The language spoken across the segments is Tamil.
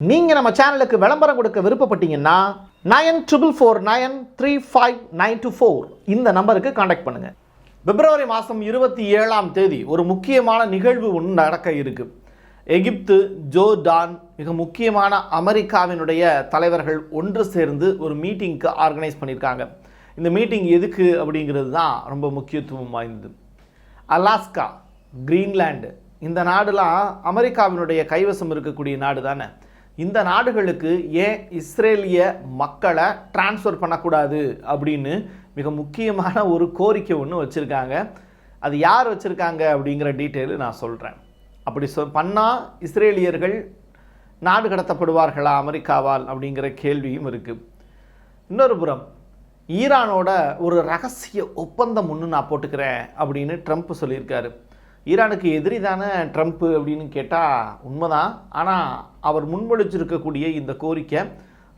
நீங்கள் நம்ம சேனலுக்கு விளம்பரம் கொடுக்க விருப்பப்பட்டீங்கன்னா nine triple four nine three five nine two four இந்த நம்பருக்கு காண்டாக்ட் பண்ணுங்கள் பிப்ரவரி மாதம் இருபத்தி ஏழாம் தேதி ஒரு முக்கியமான நிகழ்வு ஒன்று நடக்க இருக்கு. எகிப்து ஜோர்டான் மிக முக்கியமான அமெரிக்காவினுடைய தலைவர்கள் ஒன்று சேர்ந்து ஒரு மீட்டிங்க்கு ஆர்கனைஸ் பண்ணியிருக்காங்க. இந்த மீட்டிங் எதுக்கு அப்படிங்கிறது தான் ரொம்ப முக்கியத்துவம் வாய்ந்தது. அலாஸ்கா கிரீன்லாண்டு இந்த நாடுலாம் அமெரிக்காவினுடைய கைவசம் இருக்கக்கூடிய நாடு தானே இந்த நாடுகளுக்கு ஏன் இஸ்ரேலிய மக்களை டிரான்ஸ்ஃபர் பண்ணக்கூடாது அப்படின்னு மிக முக்கியமான ஒரு கோரிக்கை ஒன்று வச்சுருக்காங்க. அது யார் வச்சுருக்காங்க அப்படிங்கிற டீட்டெயிலு நான் சொல்கிறேன் அப்படி சொ பண்ணால் இஸ்ரேலியர்கள் நாடு கடத்தப்படுவார்களா அமெரிக்காவால் அப்படிங்கிற கேள்வியும் இருக்குது இன்னொரு புறம் ஈரானோட ஒரு ரகசிய ஒப்பந்தம் ஒன்று நான் போட்டுக்கிறேன் அப்படின்னு ட்ரம்ப் சொல்லியிருக்காரு. ஈரானுக்கு எதிரி தானே ட்ரம்ப்பு அப்படின்னு கேட்டால் உண்மைதான். ஆனால் அவர் முன்மொழிச்சிருக்கக்கூடிய இந்த கோரிக்கை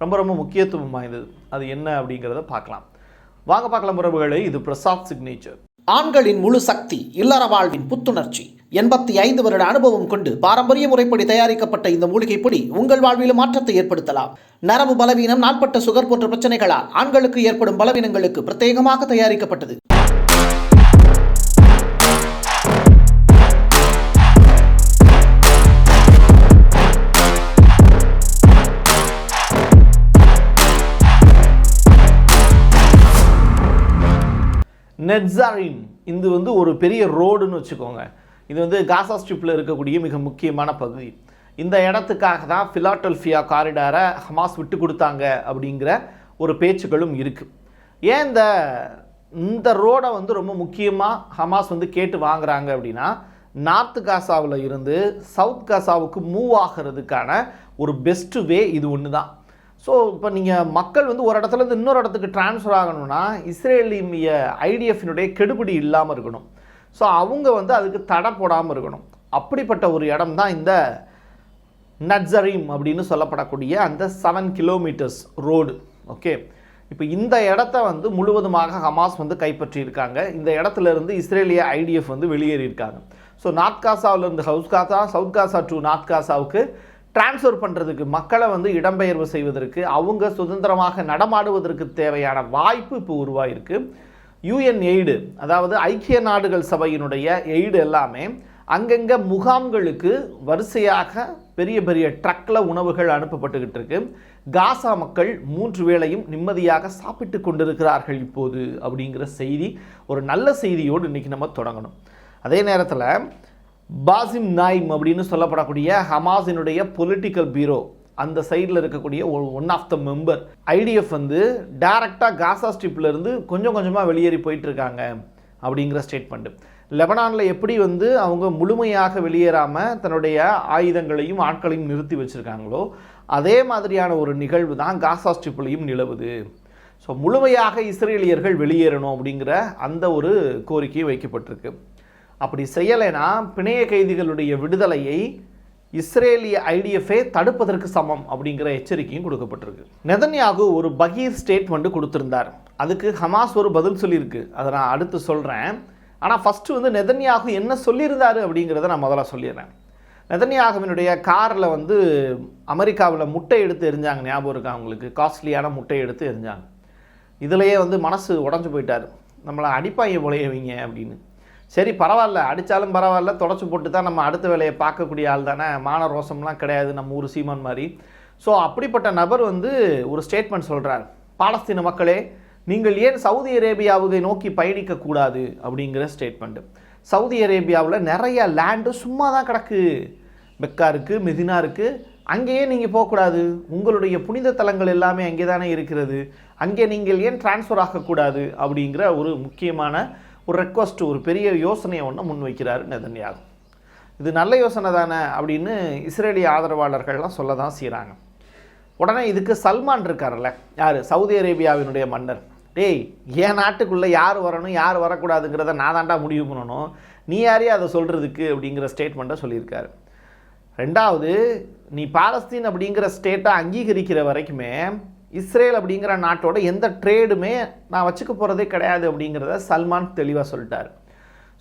ரொம்ப ரொம்ப முக்கியத்துவம் வாய்ந்தது. அது என்ன அப்படிங்கிறத பார்க்கலாம். வாங்க பார்க்கலாம் உறவுகளை இது பிரசாத் சிக்னேச்சர் ஆண்களின் முழு சக்தி இல்லற வாழ்வின் புத்துணர்ச்சி. எண்பத்தி ஐந்து வருட அனுபவம் கொண்டு பாரம்பரிய முறைப்படி தயாரிக்கப்பட்ட இந்த மூலிகை பொடி உங்கள் வாழ்விலும் மாற்றத்தை ஏற்படுத்தலாம். நரம்பு பலவீனம் நாட்பட்ட சுகர் போன்ற பிரச்சனைகளால் ஆண்களுக்கு ஏற்படும் பலவீனங்களுக்கு பிரத்யேகமாக தயாரிக்கப்பட்டது. நெட்ஸாரின் இது வந்து ஒரு பெரிய ரோடுன்னு வச்சுக்கோங்க. இது வந்து காசா ஸ்ட்ரிப்பில் இருக்கக்கூடிய மிக முக்கியமான பகுதி. இந்த இடத்துக்காக தான் ஃபிலாட்டல்ஃபியா காரிடாரை ஹமாஸ் விட்டு கொடுத்தாங்க அப்படிங்கிற ஒரு பேச்சுக்களும் இருக்குது ஏன் இந்த இந்த ரோடை வந்து ரொம்ப முக்கியமாக ஹமாஸ் வந்து கேட்டு வாங்குறாங்க அப்படின்னா நார்த் காசாவில் இருந்து சவுத் காசாவுக்கு மூவ் ஆகிறதுக்கான ஒரு பெஸ்ட்டு வே இது ஒன்று தான் ஸோ இப்போ நீங்கள் மக்கள் வந்து ஒரு இடத்துல இருந்து இன்னொரு இடத்துக்கு ட்ரான்ஸ்ஃபர் ஆகணும்னா இஸ்ரேலிய ஐடிஎஃபினுடைய கெடுபிடி இல்லாமல் இருக்கணும். ஸோ அவங்க வந்து அதுக்கு தடை போடாமல் இருக்கணும். அப்படிப்பட்ட ஒரு இடம் தான் இந்த நட்சரீம் அப்படின்னு சொல்லப்படக்கூடிய அந்த செவன் கிலோமீட்டர்ஸ் ரோடு ஓகே இப்போ இந்த இடத்த வந்து முழுவதுமாக ஹமாஸ் வந்து கைப்பற்றியிருக்காங்க. இந்த இடத்துல இருந்து இஸ்ரேலிய ஐடிஎஃப் வந்து வெளியேறியிருக்காங்க. So north காசாவிலேருந்து south Gaza south Gaza to north காசாவுக்கு transfer பண்ணுறதுக்கு மக்களை வந்து இடம்பெயர்வு செய்வதற்கு அவங்க சுதந்திரமாக நடமாடுவதற்கு தேவையான வாய்ப்பு இப்போ உருவாயிருக்கு. யுஎன் எய்டு அதாவது ஐக்கிய நாடுகள் சபையினுடைய எய்டு எல்லாமே அங்கங்கே முகாம்களுக்கு வரிசையாக பெரிய பெரிய ட்ரக்கில் உணவுகள் அனுப்பப்பட்டுக்கிட்டு இருக்கு. காசா மக்கள் மூன்று வேளையும் நிம்மதியாக சாப்பிட்டு கொண்டிருக்கிறார்கள் இப்போது அப்படிங்கிற செய்தி ஒரு நல்ல செய்தியோடு இன்றைக்கி நம்ம தொடங்கணும். அதே நேரத்தில் பாசிம் நாயிம் அப்படின்னு சொல்லப்படக்கூடிய ஹமாஸினுடைய பொலிட்டிக்கல் பீரோ அந்த சைடில் இருக்கக்கூடிய one of the member IDF வந்து டைரக்டாக காசா ஸ்ட்ரிப்லேருந்து கொஞ்சம் கொஞ்சமாக வெளியேறி போயிட்டுருக்காங்க அப்படிங்கிற ஸ்டேட்மெண்ட் லெபனானில் எப்படி வந்து அவங்க முழுமையாக வெளியேறாமல் தன்னுடைய ஆயுதங்களையும் ஆட்களையும் நிறுத்தி வச்சுருக்காங்களோ அதே மாதிரியான ஒரு நிகழ்வு தான் காசா ஸ்ட்ரிப்லையும் நிலவுது. ஸோ முழுமையாக இஸ்ரேலியர்கள் வெளியேறணும் அப்படிங்கிற அந்த ஒரு கோரிக்கை வைக்கப்பட்டிருக்கு. அப்படி செய்யலைனா பிணைய கைதிகளுடைய விடுதலையை இஸ்ரேலிய ஐடிஎஃப்ஏ தடுப்பதற்கு சமம் அப்படிங்கிற எச்சரிக்கையும் கொடுக்கப்பட்டிருக்கு. நெதன்யாகு ஒரு பகீர் ஸ்டேட்மெண்ட்டு கொடுத்துருந்தார். அதுக்கு ஹமாஸ் ஒரு பதில் சொல்லியிருக்கு. அதை நான் அடுத்து சொல்கிறேன் ஆனால் ஃபஸ்ட்டு வந்து நெதன்யாகு என்ன சொல்லியிருந்தாரு அப்படிங்கிறத நான் முதல்ல சொல்லிடுறேன். நெதன்யாகுவினுடைய காரில் வந்து அமெரிக்காவில் முட்டை எடுத்து எரிஞ்சாங்க. ஞாபகம் இருக்கா அவங்களுக்கு காஸ்ட்லியான முட்டை எடுத்து எரிஞ்சாங்க. இதுலேயே வந்து மனசு உடஞ்சு போயிட்டார். நம்மளை அடிப்பாங்க போலையவங்க அப்படின்னு. சரி பரவாயில்ல. அடித்தாலும் பரவாயில்ல. தொடச்சி போட்டு தான் நம்ம அடுத்த வேலையை பார்க்கக்கூடிய ஆள் தானே. மான ரோசம்லாம் கிடையாது. நம்ம ஊர் சீமான் மாதிரி. ஸோ அப்படிப்பட்ட நபர் வந்து ஒரு ஸ்டேட்மெண்ட் சொல்கிறார் பாலஸ்தீன மக்களே நீங்கள் ஏன் சவுதி அரேபியாவுக்கு நோக்கி பயணிக்கக்கூடாது? அப்படிங்கிற ஸ்டேட்மெண்ட்டு சவுதி அரேபியாவில் நிறைய லேண்டு சும்மா தான் கிடக்கு. மெக்கா இருக்குது மெதினா இருக்குது அங்கேயே நீங்கள் போகக்கூடாது. உங்களுடைய புனித தலங்கள் எல்லாமே அங்கே தானே இருக்கிறது. அங்கே நீங்கள் ஏன் டிரான்ஸ்ஃபர் ஆகக்கூடாது? அப்படிங்கிற ஒரு முக்கியமான ஒரு ரெக்வஸ்ட் ஒரு பெரிய யோசனையை ஒன்று முன்வைக்கிறார் நெதன்யாகு. இது நல்ல யோசனை தானே அப்படின்னு இஸ்ரேலிய ஆதரவாளர்கள்லாம் சொல்ல தான் செய்கிறாங்க உடனே இதுக்கு சல்மான் இருக்கார்ல யார்? சவுதி அரேபியாவினுடைய மன்னர். டேய் என் நாட்டுக்குள்ளே யார் வரணும் யார் வரக்கூடாதுங்கிறத நான் தாண்டா முடிவு பண்ணணும். நீ யாரையும் அதை சொல்கிறதுக்கு அப்படிங்கிற ஸ்டேட்மெண்ட்டை சொல்லியிருக்காரு. ரெண்டாவது நீ பாலஸ்தீன் அப்படிங்கிற ஸ்டேட்டை அங்கீகரிக்கிற வரைக்குமே இஸ்ரேல் அப்படிங்கிற நாட்டோட எந்த ட்ரேடுமே நான் வச்சுக்க போகிறதே கிடையாது அப்படிங்கிறத சல்மான் தெளிவாக சொல்லிட்டார்.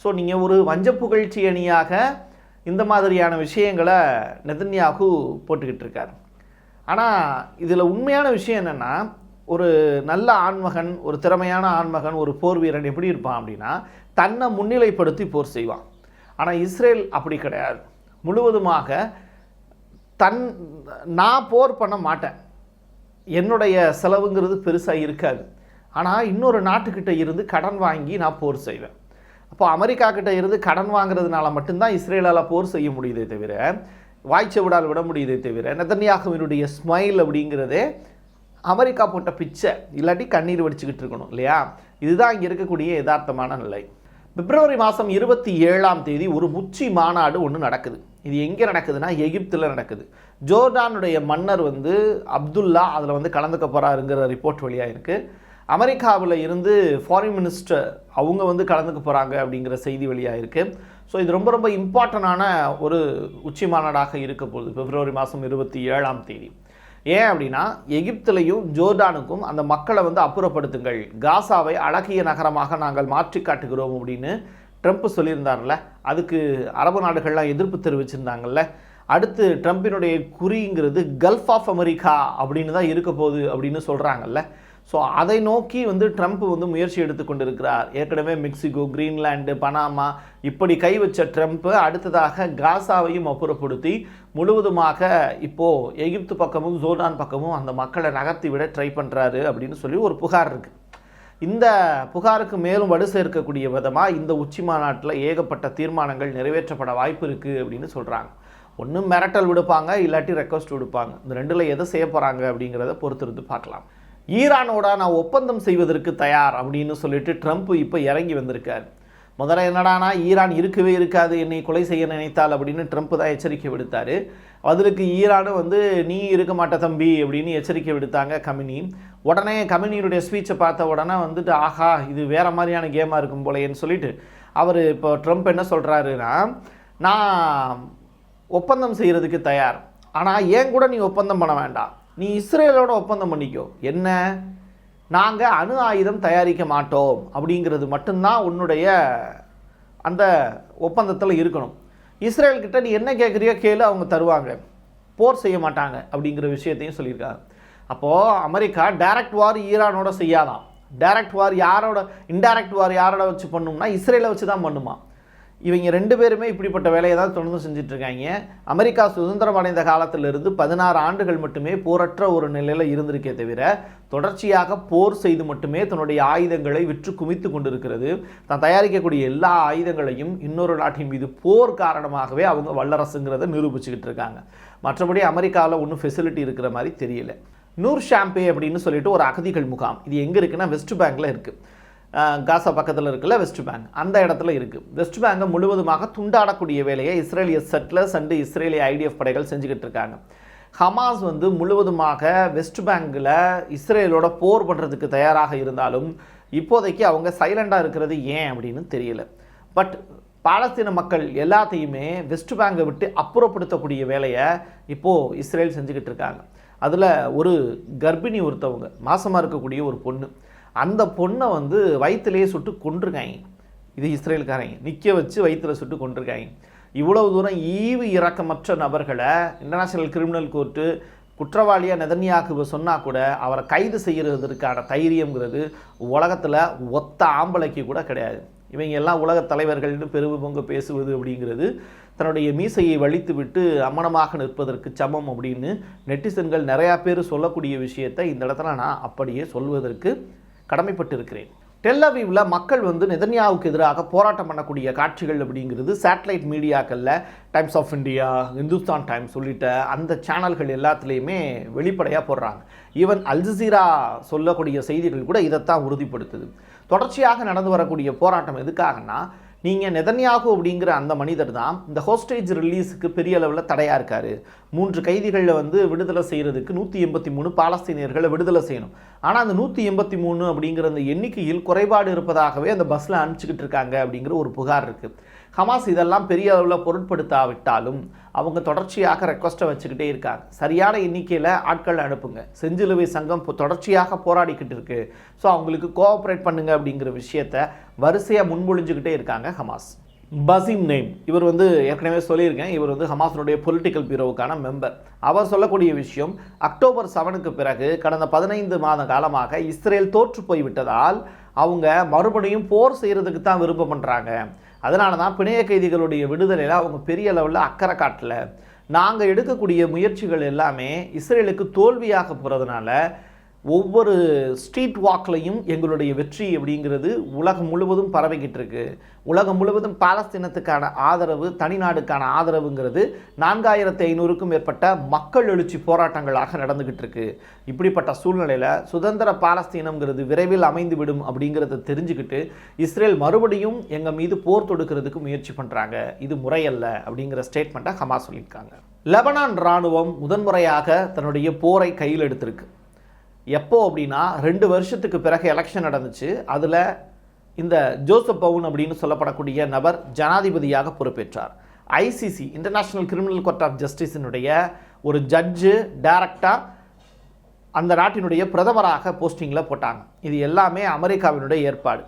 ஸோ நீங்கள் ஒரு வஞ்ச புகழ்ச்சி அணியாக இந்த மாதிரியான விஷயங்களை நெதன்யாகு போட்டுக்கிட்டு இருக்கார். ஆனால் இதில் உண்மையான விஷயம் என்னென்னா ஒரு நல்ல ஆண்மகன் ஒரு திறமையான ஆண்மகன் ஒரு போர் வீரன் எப்படி இருப்பான் அப்படின்னா தன்னை முன்னிலைப்படுத்தி போர் செய்வான். ஆனால் இஸ்ரேல் அப்படி கிடையாது. முழுவதுமாக தன் நான் போர் பண்ண மாட்டேன். என்னுடைய செலவுங்கிறது பெருசாக இருக்காது. ஆனால் இன்னொரு நாட்டுக்கிட்ட இருந்து கடன் வாங்கி நான் போர் செய்வேன். அப்போ அமெரிக்கா கிட்ட இருந்து கடன் வாங்குறதுனால மட்டும்தான் இஸ்ரேலால் போர் செய்ய முடியுதே தவிர வாய்ச்சவிடால் விட முடியுதே தவிர நெதன்யாகுவினுடைய ஸ்மைல் அப்படிங்கிறதே அமெரிக்கா போட்ட பிச்சை இல்லாட்டி கண்ணீர் வடிச்சுக்கிட்டு இருக்கணும் இல்லையா? இதுதான் இங்கே இருக்கக்கூடிய யதார்த்தமான நிலை. பிப்ரவரி மாதம் இருபத்தி ஏழாம் தேதி ஒரு உச்சி மாநாடு ஒன்று நடக்குது. இது எங்கே நடக்குதுன்னா எகிப்தில் நடக்குது. ஜோர்டானுடைய மன்னர் வந்து அப்துல்லா அதில் வந்து கலந்துக்க போகிறாருங்கிற ரிப்போர்ட் வழியாக இருக்குது அமெரிக்காவில் இருந்து ஃபாரின் மினிஸ்டர் அவங்க வந்து கலந்துக்க போகிறாங்க அப்படிங்கிற செய்தி வெளியாக இருக்குது ஸோ இது ரொம்ப ரொம்ப இம்பார்ட்டண்டான ஒரு உச்சி மாநாடாக இருக்க போகுது. பிப்ரவரி மாதம் இருபத்தி ஏழாம் தேதி. ஏன் அப்படின்னா எகிப்திலையும் ஜோர்டானுக்கும் அந்த மக்களை வந்து அப்புறப்படுத்துங்கள். காசாவை அழகிய நகரமாக நாங்கள் மாற்றி காட்டுகிறோம் அப்படின்னு ட்ரம்ப் சொல்லியிருந்தார்ல. அதுக்கு அரபு நாடுகள்லாம் எதிர்ப்பு தெரிவிச்சிருந்தாங்கல்ல. அடுத்து ட்ரம்ப்பினுடைய குறிங்கிறது கல்ஃப் ஆஃப் அமெரிக்கா அப்படின்னு தான் இருக்க போகுது அப்படின்னு சொல்கிறாங்கல்ல ஸோ அதை நோக்கி வந்து ட்ரம்ப் வந்து முயற்சி எடுத்துக்கொண்டிருக்கிறார் ஏற்கனவே மெக்சிகோ கிரீன்லாண்டு பனாமா இப்படி கை வச்ச ட்ரம்ப் அடுத்ததாக காசாவையும் அப்புறப்படுத்தி முழுவதுமாக இப்போது எகிப்து பக்கமும் ஜோர்டான் பக்கமும் அந்த மக்களை நகர்த்தி விட ட்ரை பண்ணுறாரு அப்படின்னு சொல்லி ஒரு புகார் இருக்குது இந்த புகாருக்கு மேலும் வலு சேர்க்கக்கூடிய விதமாக இந்த உச்சி மாநாட்டில் ஏகப்பட்ட தீர்மானங்கள் நிறைவேற்றப்பட வாய்ப்பு இருக்குது அப்படின்னு சொல்கிறாங்க ஒன்று மிரட்டல் விடுப்பாங்க இல்லாட்டி ரெக்வஸ்ட் விடுப்பாங்க. இந்த ரெண்டில் எதை செய்ய போகிறாங்க அப்படிங்கிறத பொறுத்திருந்து பார்க்கலாம். ஈரானோட நான் ஒப்பந்தம் செய்வதற்கு தயார் அப்படின்னு சொல்லிட்டு ட்ரம்ப் இப்போ இறங்கி வந்திருக்கார். முதல்ல என்னடானா ஈரான் இருக்கவே இருக்காது என்னை கொலை செய்ய நினைத்தால் அப்படின்னு ட்ரம்ப் தான் எச்சரிக்கை விடுத்தார். அதற்கு ஈரானும் வந்து நீ இருக்க மாட்ட தம்பி அப்படின்னு எச்சரிக்கை விடுத்தாங்க கமினி. உடனே கமினியுடைய ஸ்பீச்சை பார்த்த உடனே வந்துட்டு ஆஹா இது வேறு மாதிரியான கேமாக இருக்கும் போலேன்னு சொல்லிட்டு அவர் இப்போ ட்ரம்ப் என்ன சொல்கிறாருன்னா நான் ஒப்பந்தம் செய்கிறதுக்கு தயார். ஆனால் ஏன் கூட நீ ஒப்பந்தம் பண்ண வேண்டாம்? நீ இஸ்ரேலோட ஒப்பந்தம் பண்ணிக்கோ. என்ன? நாங்கள் அணு ஆயுதம் தயாரிக்க மாட்டோம். அப்படிங்கிறது மட்டும்தான் உன்னுடைய அந்த ஒப்பந்தத்தில் இருக்கணும். இஸ்ரேல்கிட்ட நீ என்ன கேட்குறியோ கேளு அவங்க தருவாங்க. போர் செய்ய மாட்டாங்க அப்படிங்கிற விஷயத்தையும் சொல்லியிருக்காங்க. அப்போது அமெரிக்கா டைரக்ட் வார் ஈரானோட செய்யாதான். டைரக்ட் வார் யாரோட இன்டைரக்ட் வார் யாரோட வச்சு பண்ணும்னா இஸ்ரேலை வச்சு தான் பண்ணுமா? இவங்க ரெண்டு பேருமே இப்படிப்பட்ட வேலையை தான் தொடர்ந்து செஞ்சிட்ருக்காங்க. அமெரிக்கா சுதந்திரம் அடைந்த காலத்திலிருந்து பதினாறு ஆண்டுகள் மட்டுமே போரற்ற ஒரு நிலையில் இருந்திருக்கே தவிர தொடர்ச்சியாக போர் செய்து மட்டுமே தன்னுடைய ஆயுதங்களை விற்று குமித்து கொண்டிருக்கிறது. தான் தயாரிக்கக்கூடிய எல்லா ஆயுதங்களையும் இன்னொரு நாட்டின் மீது போர் காரணமாகவே அவங்க வல்லரசுங்கிறத நிரூபிச்சுக்கிட்டு இருக்காங்க. மற்றபடி அமெரிக்காவில் ஒன்றும் ஃபெசிலிட்டி இருக்கிற மாதிரி தெரியல. நூர் ஷாம்பே அப்படின்னு சொல்லிட்டு ஒரு அகதிகள் முகாம். இது எங்கே இருக்குன்னா வெஸ்ட் பேங்க்கில் இருக்குது காசா பக்கத்தில் இருக்குல்ல வெஸ்ட் பேங்க் அந்த இடத்துல இருக்குது வெஸ்ட் பேங்கை முழுவதுமாக துண்டாடக்கூடிய வேலையை இஸ்ரேலிய செட்லர்ஸ் அண்டு இஸ்ரேலிய ஐடிஎஃப் படைகள் செஞ்சுக்கிட்டு இருக்காங்க. ஹமாஸ் வந்து முழுவதுமாக வெஸ்ட் பேங்கில் இஸ்ரேலோட போர் பண்ணுறதுக்கு தயாராக இருந்தாலும் இப்போதைக்கு அவங்க சைலண்டாக இருக்கிறது ஏன் அப்படின்னு தெரியல. பட் பாலஸ்தீன மக்கள் எல்லாத்தையுமே வெஸ்ட் பேங்கை விட்டு அப்புறப்படுத்தக்கூடிய வேலையை இப்போது இஸ்ரேல் செஞ்சுக்கிட்டு இருக்காங்க. அதில் ஒரு கர்ப்பிணி ஒருத்தவங்க மாசமாக இருக்கக்கூடிய ஒரு பொண்ணு. அந்த பொண்ணை வந்து வயிற்றுலேயே சுட்டு கொண்டிருக்காங்க இது இஸ்ரேலுக்காரங்க நிற்க வச்சு வயிற்றுல சுட்டு கொண்டிருக்காங்க இவ்வளவு தூரம் ஈவு இறக்கமற்ற நபர்களை இன்டர்நேஷ்னல் கிரிமினல் கோர்ட்டு குற்றவாளியாக நெதன்யாக்குவை சொன்னால் கூட அவரை கைது செய்கிறதுக்கான தைரியங்கிறது உலகத்தில் ஒத்த ஆம்பளைக்கு கூட கிடையாது. இவங்க எல்லாம் உலக தலைவர்கள்னு பெருமை பேசுவது அப்படிங்கிறது தன்னுடைய மீசையை வலித்து விட்டு அம்மனமாக நிற்பதற்கு சமம் அப்படின்னு நெட்டிசன்கள் நிறையா பேர் சொல்லக்கூடிய விஷயத்தை இந்த இடத்துல நான் அப்படியே சொல்வதற்கு கடமைப்பட்டு இருக்கிறேன் டெல்லவீவில் மக்கள் வந்து நெதன்யாவுக்கு எதிராக போராட்டம் பண்ணக்கூடிய காட்சிகள் அப்படிங்கிறது சேட்டலைட் மீடியாக்களில் Times of India Hindustan Times உள்ளிட்ட அந்த சேனல்கள் எல்லாத்துலேயுமே வெளிப்படையாக போடுறாங்க. ஈவன் அல்ஜசீரா சொல்லக்கூடிய செய்திகள் கூட இதைத்தான் உறுதிப்படுத்துது. தொடர்ச்சியாக நடந்து வரக்கூடிய போராட்டம் எதுக்காகனா நீங்கள் நெதன்யாகு அப்படிங்கிற அந்த மனிதர் தான் இந்த ஹோஸ்டேஜ் ரிலீஸுக்கு பெரிய அளவில் தடையாக இருக்கார். மூன்று கைதிகளில் வந்து விடுதலை செய்கிறதுக்கு நூற்றி எண்பத்தி மூணு பாலஸ்தீனியர்களை விடுதலை செய்யணும். ஆனால் அந்த நூற்றி எண்பத்தி மூணு அப்படிங்கிற அந்த எண்ணிக்கையில் குறைபாடு இருப்பதாகவே அந்த பஸ்ஸில் அனுப்பிச்சிக்கிட்டு இருக்காங்க அப்படிங்கிற ஒரு புகார் இருக்குது ஹமாஸ் இதெல்லாம் பெரிய அளவில் பொருட்படுத்தாவிட்டாலும் அவங்க தொடர்ச்சியாக ரெக்வஸ்ட்டை வச்சுக்கிட்டே இருக்காங்க. சரியான எண்ணிக்கையில் ஆட்கள் அனுப்புங்க. செஞ்சிலுவை சங்கம் தொடர்ச்சியாக போராடிக்கிட்டு இருக்குது ஸோ அவங்களுக்கு கோஆப்ரேட் பண்ணுங்க அப்படிங்கிற விஷயத்த வரிசையாக முன்மொழிஞ்சுக்கிட்டே இருக்காங்க ஹமாஸ். பசிம் நேம். இவர் வந்து ஏற்கனவே சொல்லியிருக்கேன். இவர் வந்து ஹமாஸினுடைய பொலிட்டிக்கல் பியூரோவுக்கான மெம்பர் அவர் சொல்லக்கூடிய விஷயம் அக்டோபர் செவனுக்கு பிறகு கடந்த பதினைந்து மாத காலமாக இஸ்ரேல் தோற்று போய்விட்டதால் அவங்க மறுபடியும் போர் செய்கிறதுக்கு தான் விருப்பம் பண்ணுறாங்க அதனால தான் பிணைய கைதிகளுடைய விடுதலையில் அவங்க பெரிய அளவில் அக்கறை காட்டலை. நாங்கள் எடுக்கக்கூடிய முயற்சிகள் எல்லாமே இஸ்ரேலுக்கு தோல்வியாக போகிறதுனால ஒவ்வொரு ஸ்ட்ரீட் வாக்லையும் எங்களுடைய வெற்றி அப்படிங்கிறது உலகம் முழுவதும் பரவிக்கிட்டு இருக்கு. உலகம் முழுவதும் பாலஸ்தீனத்துக்கான ஆதரவு தனிநாடுக்கான ஆதரவுங்கிறது நான்காயிரத்தி ஐநூறுக்கும் மேற்பட்ட மக்கள் எழுச்சி போராட்டங்களாக நடந்துக்கிட்டு இருக்கு. இப்படிப்பட்ட சூழ்நிலையில் சுதந்திர பாலஸ்தீனம்ங்கிறது விரைவில் அமைந்துவிடும் அப்படிங்கிறத தெரிஞ்சுக்கிட்டு இஸ்ரேல் மறுபடியும் எங்கள் மீது போர் தொடுக்கிறதுக்கு முயற்சி பண்ணுறாங்க இது முறையல்ல அப்படிங்கிற ஸ்டேட்மெண்ட்டை ஹமாஸ் சொல்லியிருக்காங்க. லெபனான் இராணுவம் முதன்முறையாக தன்னுடைய போரை கையில் எடுத்திருக்கு. எப்போ அப்படின்னா ரெண்டு வருஷத்துக்கு பிறகு எலெக்ஷன் நடந்துச்சு. அதில் இந்த ஜோசப் பவுன் அப்படின்னு சொல்லப்படக்கூடிய நபர் ஜனாதிபதியாக பொறுப்பேற்றார். ICC international criminal court of ஜஸ்டிஸினுடைய ஒரு ஜட்ஜு டைரக்டாக அந்த நாட்டினுடைய பிரதமராக போஸ்டிங்கில் போட்டாங்க. இது எல்லாமே அமெரிக்காவினுடைய ஏற்பாடு.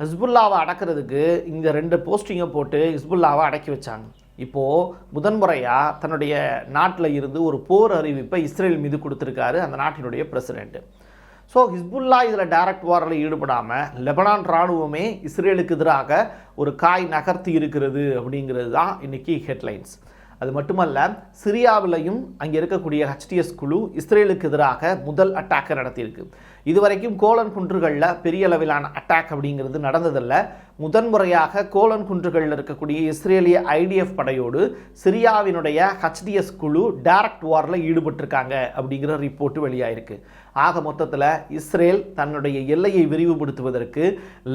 ஹிஸ்புல்லாவை அடக்கிறதுக்கு இந்த ரெண்டு போஸ்டிங்கை போட்டு ஹிஸ்புல்லாவை அடக்கி வச்சாங்க. இப்போது முதன்முறையாக தன்னுடைய நாட்டில் இருந்து ஒரு போர் அறிவிப்பை இஸ்ரேல் மீது கொடுத்துருக்காரு அந்த நாட்டினுடைய பிரசிடென்ட் ஸோ ஹிஸ்புல்லா இதில் டைரக்ட் வாரில் ஈடுபடாமல் லெபனான் இராணுவமே இஸ்ரேலுக்கு எதிராக ஒரு காய் நகர்த்தி இருக்கிறது அப்படிங்கிறது தான் இன்றைக்கி ஹெட்லைன்ஸ் அது மட்டுமல்ல சிரியாவிலையும் அங்கே இருக்கக்கூடிய ஹெச்டிஎஸ் குழு இஸ்ரேலுக்கு எதிராக முதல் அட்டாக்கை நடத்தியிருக்கு. இதுவரைக்கும் கோலன் குன்றுகளில் பெரிய அளவிலான அட்டாக் அப்படிங்கிறது நடந்ததில்லை. முதன்முறையாக கோலன் குன்றுகளில் இருக்கக்கூடிய இஸ்ரேலிய ஐடிஎஃப் படையோடு சிரியாவினுடைய ஹெச்டிஎஸ் குழு டைரக்ட் வாரில் ஈடுபட்டிருக்காங்க அப்படிங்கிற ரிப்போர்ட் வெளியாயிருக்கு. ஆக மொத்தத்தில் இஸ்ரேல் தன்னுடைய எல்லையை விரிவுபடுத்துவதற்கு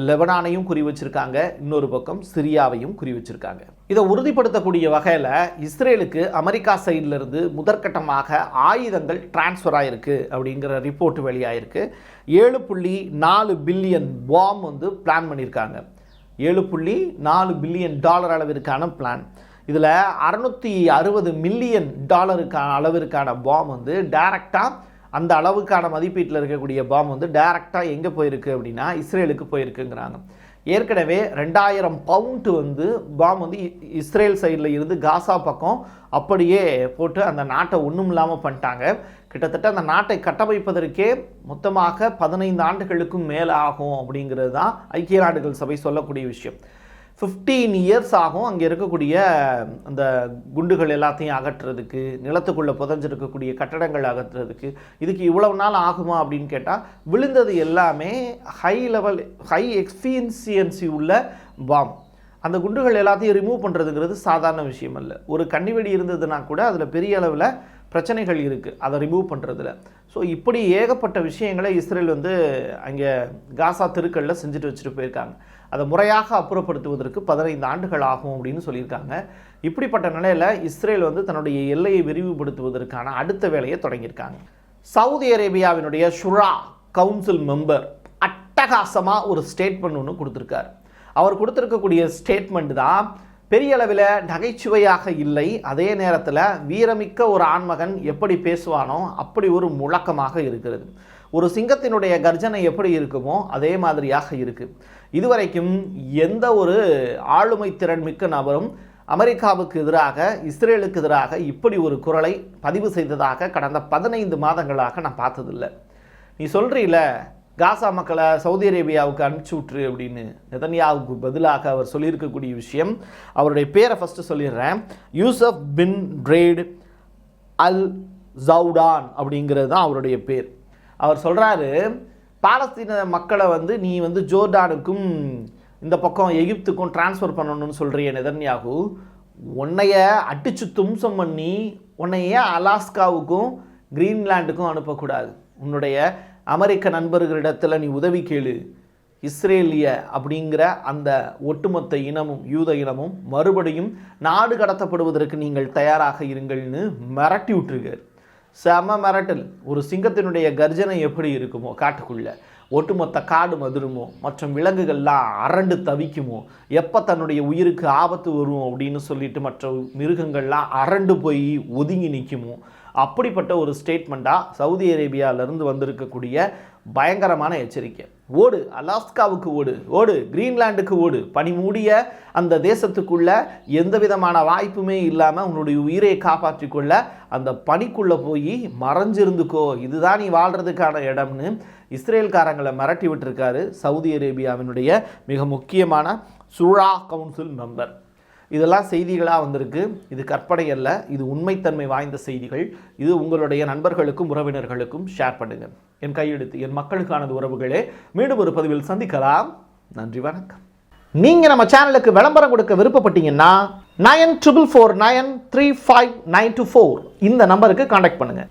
லெபனானையும் குறி வச்சிருக்காங்க. இன்னொரு பக்கம் சிரியாவையும் குறி வச்சிருக்காங்க. இதை உறுதிப்படுத்தக்கூடிய வகையில் இஸ்ரேலுக்கு அமெரிக்கா சைடில் இருந்து முதற்கட்டமாக ஆயுதங்கள் டிரான்ஸ்ஃபர் ஆயிருக்கு அப்படிங்கிற ரிப்போர்ட் வெளியாயிருக்கு. ஏழு புள்ளி நாலு பில்லியன் பாம் வந்து பிளான் பண்ணியிருக்காங்க. ஏழு புள்ளி நாலு பில்லியன் டாலர் அளவிற்கான பிளான் இதில் அறுநூற்றி அறுபது மில்லியன் டாலருக்கான அளவிற்கான பாம் வந்து டைரக்டாக அந்த அளவுக்கான மதிப்பீட்டில் இருக்கக்கூடிய பாம் வந்து டைரெக்டாக எங்கே போயிருக்கு அப்படின்னா இஸ்ரேலுக்கு போயிருக்குங்கிறாங்க. ஏற்கனவே ரெண்டாயிரம் பவுண்ட் வந்து பாம் வந்து இஸ்ரேல் சைடில் இருந்து காசா பக்கம் அப்படியே போட்டு அந்த நாட்டை ஒன்றும் இல்லாமல் பண்ணிட்டாங்க. கிட்டத்தட்ட அந்த நாட்டை கட்டமைப்பதற்கே மொத்தமாக பதினைந்து ஆண்டுகளுக்கும் மேலே ஆகும் அப்படிங்கிறது தான் ஐக்கிய நாடுகள் சபை சொல்லக்கூடிய விஷயம். ஃபிஃப்டீன் இயர்ஸ் ஆகும் அங்கே இருக்கக்கூடிய அந்த குண்டுகள் எல்லாத்தையும் அகற்றுறதுக்கு நிலத்துக்குள்ளே புதஞ்சிருக்கக்கூடிய கட்டடங்கள் அகற்றுறதுக்கு இதுக்கு இவ்வளவு நாள் ஆகுமா அப்படின்னு கேட்டால் விழுந்தது எல்லாமே ஹை லெவல் ஹை எக்ஸ்பீரியன்சியன்சி உள்ள பாம் அந்த குண்டுகள் எல்லாத்தையும் ரிமூவ் பண்ணுறதுங்கிறது சாதாரண விஷயம் அல்ல. ஒரு கன்னிவெடி இருந்ததுன்னா கூட அதில் பெரிய அளவில் பிரச்சனைகள் இருக்குது அதை ரிமூவ் பண்ணுறதுல ஸோ இப்படி ஏகப்பட்ட விஷயங்களை இஸ்ரேல் வந்து அங்கே காசா தெருக்களில் செஞ்சுட்டு வச்சுட்டு போயிருக்காங்க. அதை முறையாக அப்புறப்படுத்துவதற்கு பதினைந்து ஆண்டுகள் ஆகும் அப்படின்னு சொல்லியிருக்காங்க. இப்படிப்பட்ட நிலையில் இஸ்ரேல் வந்து தன்னுடைய எல்லையை விரிவுபடுத்துவதற்கான அடுத்த வேலையை தொடங்கியிருக்காங்க. சவுதி அரேபியாவினுடைய ஷுரா கவுன்சில் மெம்பர் அட்டகாசமாக ஒரு ஸ்டேட்மெண்ட் ஒன்று கொடுத்துருக்காரு. அவர் கொடுத்துருக்கக்கூடிய ஸ்டேட்மெண்ட் தான் பெரிய அளவில் நகைச்சுவையாக இல்லை அதே நேரத்தில் வீரமிக்க ஒரு ஆண்மகன் எப்படி பேசுவானோ அப்படி ஒரு முழக்கமாக இருக்கிறது. ஒரு சிங்கத்தினுடைய கர்ஜனை எப்படி இருக்குமோ அதே மாதிரியாக இருக்குது இதுவரைக்கும் எந்த ஒரு ஆளுமை திறன் மிக்க நபரும் அமெரிக்காவுக்கு எதிராக இஸ்ரேலுக்கு எதிராக இப்படி ஒரு குரலை பதிவு செய்ததாக கடந்த பதினைந்து மாதங்களாக நான் பார்த்ததில்லை. நீ சொல்கிறீல காசா மக்களை சவுதி அரேபியாவுக்கு அனுப்பிச்சி விட்ரு அப்படின்னு. நெதன்யாவுக்கு பதிலாக அவர் சொல்லியிருக்கக்கூடிய விஷயம் அவருடைய பேரை ஃபஸ்ட்டு சொல்லிடுறேன். யூசப் பின் ட்ரேட் அல் ஜவுடான் அப்படிங்கிறது தான் அவருடைய பேர். அவர் சொல்கிறாரு பாலஸ்தீன மக்களை வந்து நீ வந்து ஜோர்டானுக்கும் இந்த பக்கம் எகிப்துக்கும் டிரான்ஸ்ஃபர் பண்ணணும்னு சொல்கிறிய நிதன்யாகு. உன்னைய அடிச்சு தும்சம் பண்ணி உன்னைய அலாஸ்காவுக்கும் கிரீன்லாண்டுக்கும் அனுப்பக்கூடாது. உன்னுடைய அமெரிக்க நண்பர்களிடத்தில் நீ உதவி கேளு. இஸ்ரேலிய அப்படிங்கிற அந்த ஒட்டுமொத்த இனமும் யூத இனமும் மறுபடியும் நாடு கடத்தப்படுவதற்கு நீங்கள் தயாராக இருங்கள்னு மிரட்டி விட்டுருக்காரு. செம மிரட்டல். ஒரு சிங்கத்தினுடைய கர்ஜனை எப்படி இருக்குமோ காட்டுக்குள்ளே. ஒட்டுமொத்த காடு மதுருமோ மற்றும் விலங்குகள்லாம் அரண்டு தவிக்குமோ எப்போ தன்னுடைய உயிருக்கு ஆபத்து வரும் அப்படின்னு சொல்லிட்டு மற்ற மிருகங்கள்லாம் அரண்டு போய் ஒதுங்கி நிற்குமோ அப்படிப்பட்ட ஒரு ஸ்டேட்மெண்ட்டாக சவுதி அரேபியாவிலேருந்து வந்திருக்கக்கூடிய பயங்கரமான எச்சரிக்கை. ஓடு அலாஸ்காவுக்கு ஓடு ஓடு கிரீன்லாண்டுக்கு ஓடு. பனி மூடிய அந்த தேசத்துக்குள்ள எந்த விதமான வாய்ப்புமே இல்லாமல் உன்னுடைய உயிரை காப்பாற்றிக்கொள்ள அந்த பனிக்குள்ளே போய் மறைஞ்சிருந்துக்கோ. இதுதான் நீ வாழ்கிறதுக்கான இடம்னு இஸ்ரேல்காரங்களை மிரட்டி விட்டுருக்காரு சவுதி அரேபியாவினுடைய மிக முக்கியமான சுழா கவுன்சில் மெம்பர். இதெல்லாம் செய்திகளாக வந்திருக்கு. இது கற்பனை அல்ல இது உண்மைத்தன்மை வாய்ந்த செய்திகள். இது உங்களுடைய நண்பர்களுக்கும் உறவினர்களுக்கும் ஷேர் பண்ணுங்கள் என் கையெழுத்து என் மக்களுக்கானது உறவுகளே. மீண்டும் ஒரு பதிவில் சந்திக்கலாம். நன்றி வணக்கம். நீங்கள் நம்ம சேனலுக்கு விளம்பரம் கொடுக்க விருப்பப்பட்டீங்கன்னா nine triple four nine three five nine two four இந்த நம்பருக்கு காண்டாக்ட் பண்ணுங்கள்